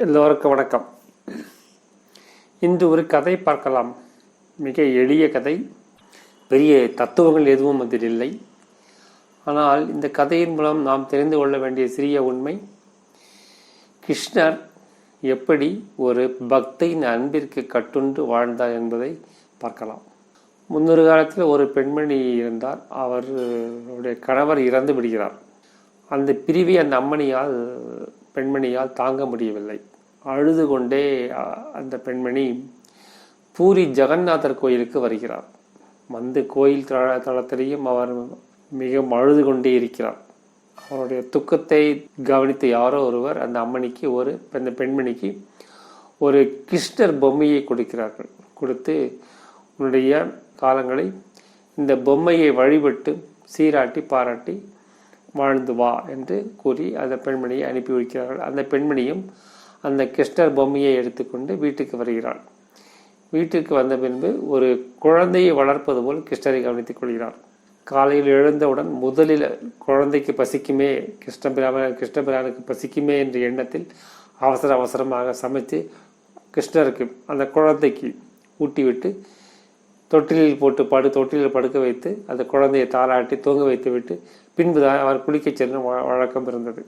எல்லோருக்கும் வணக்கம். இன்று ஒரு கதை பார்க்கலாம். மிக எளிய கதை. பெரிய தத்துவங்கள் எதுவும் அதில் இல்லை. ஆனால் இந்த கதையின் மூலம் நாம் தெரிந்து கொள்ள வேண்டிய சிறிய உண்மை. கிருஷ்ணர் எப்படி ஒரு பக்தையின் அன்பிற்கு கட்டுண்டு வாழ்ந்தார் என்பதை பார்க்கலாம். முன்னொரு காலத்தில் ஒரு பெண்மணி இருந்தார். அவருடைய கணவர் இறந்து விடுகிறார். அந்த பிரிவை அந்த அம்மணியால் பெண்மணியால் தாங்க முடியவில்லை. அழுது கொண்டே அந்த பெண்மணி பூரி ஜெகநாதர் கோயிலுக்கு வருகிறார். வந்து கோயில் தளத்திலையும் அவர் மிகவும் அழுது கொண்டே இருக்கிறார். அவருடைய துக்கத்தை கவனித்த யாரோ ஒருவர் அந்த அம்மணிக்கு ஒரு அந்த பெண்மணிக்கு ஒரு கிருஷ்ணர் பொம்மையை கொடுக்கிறார்கள். கொடுத்து உன்னுடைய காலங்களை இந்த பொம்மையை வழிபட்டு சீராட்டி பாராட்டி வாழ்ந்து வா என்று கூறி அந்த பெண்மணியை அனுப்பி வைக்கிறார்கள். அந்த பெண்மணியும் அந்த கிருஷ்ணர் பொம்மையை எடுத்துக்கொண்டு வீட்டுக்கு வருகிறாள். வீட்டுக்கு வந்த பின்பு ஒரு குழந்தையை வளர்ப்பது போல் கிருஷ்ணரை கவனித்துக் கொள்கிறார் காலையில் எழுந்தவுடன் முதலில் குழந்தைக்கு பசிக்குமே கிருஷ்ணபிராம கிருஷ்ணபிரானுக்கு பசிக்குமே என்ற எண்ணத்தில் அவசர அவசரமாக சமைத்து கிருஷ்ணருக்கு அந்த குழந்தைக்கு ஊட்டிவிட்டு தொட்டிலில் போட்டு படு தொட்டிலில் படுக்க வைத்து அந்த குழந்தையை தாளாட்டி தூங்க வைத்து விட்டு பின்பு தான் அவர் குளிக்கச் செல்லும் வழக்கம் இருந்தது.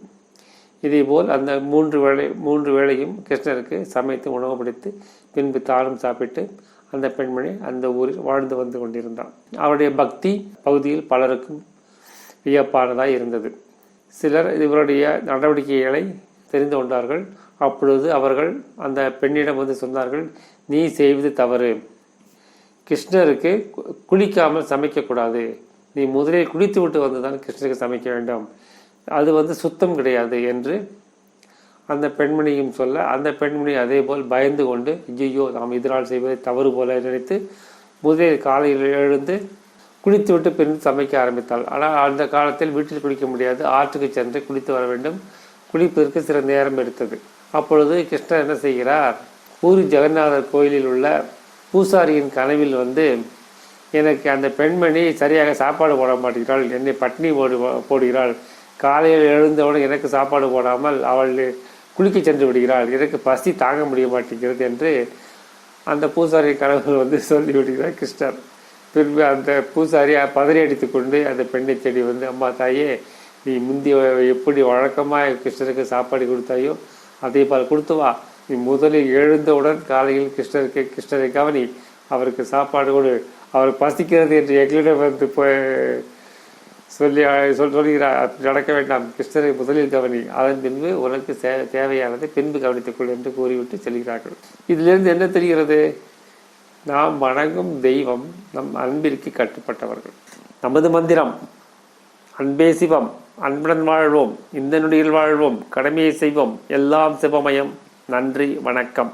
இதேபோல் அந்த மூன்று வேளை மூன்று வேளையும் கிருஷ்ணருக்கு சமைத்து உணவு பிடித்து பின்பு தானும் சாப்பிட்டு அந்த பெண்மணி அந்த ஊரில் வாழ்ந்து வந்து கொண்டிருந்தார் அவருடைய பக்தி பகுதியில் பலருக்கும் வியப்பானதாக இருந்தது. சிலர் இவருடைய நடவடிக்கைகளை தெரிந்து கொண்டார்கள். அப்பொழுது அவர்கள் அந்த பெண்ணிடம் வந்து சொன்னார்கள் நீ செய்வது தவறு. கிருஷ்ணருக்கு கு- குளிக்காமல் சமைக்கக்கூடாது. நீ முதலில் குளித்து விட்டு வந்து தான் கிருஷ்ணருக்கு சமைக்க வேண்டும். அது வந்து சுத்தம் கிடையாது என்று அந்த பெண்மணியும் சொல்ல அந்த பெண்மணி அதே போல் பயந்து கொண்டு ஐயோ நாம் இதனால் செய்வதை தவறு போல நினைத்து முதலில் காலையில் எழுந்து குளித்து விட்டு பின் சமைக்க ஆரம்பித்தாள். ஆனால் அந்த காலத்தில் வீட்டில் குளிக்க முடியாது. ஆற்றுக்கு சென்று குளித்து வர வேண்டும். குளிப்பதற்கு சில நேரம் எடுத்தது. அப்பொழுது கிருஷ்ணர் என்ன செய்கிறார்? பூரி ஜெகநாதர் கோயிலில் உள்ள பூசாரியின் கனவில் வந்து எனக்கு அந்த பெண்மணி சரியாக சாப்பாடு போட மாட்டேங்கிறாள் என்னை பட்னி போடு போடுகிறாள். காலையில் எழுந்தவுடன் எனக்கு சாப்பாடு போடாமல் அவள் குளிக்க சென்று விடுகிறாள். எனக்கு பசி தாங்க முடிய மாட்டேங்கிறது என்று அந்த பூசாரி கனவு வந்து சொல்லி விடுகிறார் கிருஷ்ணர். பின்பு அந்த பூசாரி பதறி அடித்து கொண்டு அந்த பெண்ணை தேடி வந்து அம்மா தாயே நீ முந்தி எப்படி வழக்கமாக கிருஷ்ணருக்கு சாப்பாடு கொடுத்தாயோ அதே போல் கொடுத்து வா. நீ முதலில் எழுந்தவுடன் காலையில் கிருஷ்ணருக்கு கிருஷ்ணரை கவனி அவருக்கு சாப்பாடு கொடு. அவர் பசிக்கிறது என்று எங்களிடம் வந்து போய் சொல்லி சொல் சொல்கிறார். நடக்க வேண்டாம். கிருஷ்ணரை முதலில் கவனி. அதன் பின்பு உனக்கு சே- பின்பு கவனித்துக்கொள் என்று கூறிவிட்டு செல்கிறார்கள். இதிலிருந்து என்ன தெரிகிறது? நாம் வணங்கும் தெய்வம் நம் அன்பிற்கு கட்டுப்பட்டவர்கள். நமது மந்திரம் அன்பே சிவம் அன்புடன் வாழ்வோம் இந்த நொடியில் வாழ்வோம் கடமையை செய்வோம் எல்லாம் சிவமயம் நன்றி வணக்கம்.